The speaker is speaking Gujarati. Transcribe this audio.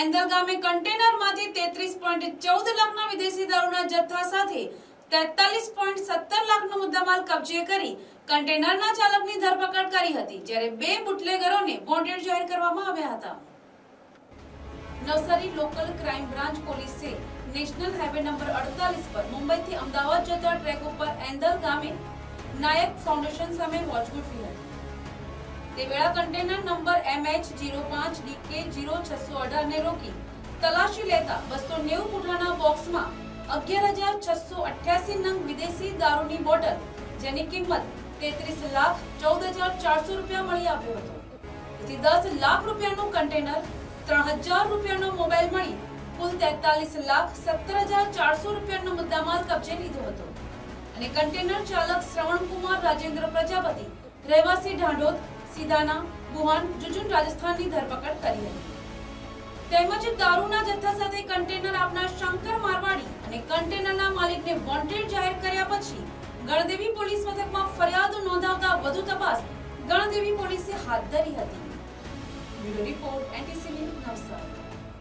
એન્દલ કન્ટેનરમાંથી તેત્રીસ પોઈન્ટ ચૌદ લાખના વિદેશી દારૂના જથ્થા સાથે તેતાલીસ પોઈન્ટ સત્તર લાખનો મુદ્દામાલ કબજે કરી કન્ટેનરના ચાલકની ધરપકડ કરી હતી, જ્યારે બે બુટલેગરોને વોન્ટેડ જાહેર કરવામાં આવ્યા હતા. નવસારી લોકલ ક્રાઇમ બ્રાન્ચ પોલીસે નેશનલ હાઈવે નંબર અડતાલીસ પર મુંબઈથી અમદાવાદ જતા ટ્રેક ઉપર એન્દલ ગામે નાયક ફાઉન્ડેશન સામે વોચ ગોઠવી હતી. તે વેળા કન્ટેનર નંબર ડીકે જીરો, છસો રોકી તલાશી લેતા બસો નેવું પૂઠાના બોક્સમાં અગિયાર હજાર છસો અઠ્યાસી નંગ વિદેશી દારૂની બોટલ, જેની કિંમત તેત્રીસ લાખ ચૌદ હજાર ચારસો રૂપિયા મળી આવ્યો હતો. તેથી દસ લાખ રૂપિયાનું કન્ટેનર, ત્રણ હજાર રૂપિયાનો મોબાઈલ મળી, કુલ તેતાલીસ લાખ સત્તર હજાર ચારસો રૂપિયાનો મુદ્દામાલ કબજે લીધો હતો. અને કન્ટેનર ચાલક શ્રવણકુમાર રાજેન્દ્ર પ્રજાપતિ, રહેવાસી ઢાંઢોદ સીધાના ગુહાન જુજુન રાજસ્થાનની ધરપકડ કરી હતી. તેમજ દારૂના જથ્થા સાથે કન્ટેનર આપનાર શંકર મારવાડી અને કન્ટેનરના માલિકને વોન્ટેડ જાહેર કર્યા પછી ગણદેવી પોલીસ મથકમાં ફરિયાદ નોંધાવતા વધુ તપાસ ગણદેવી પોલીસે હાથ ધરી હતી. Bureau report NTCV Navsari.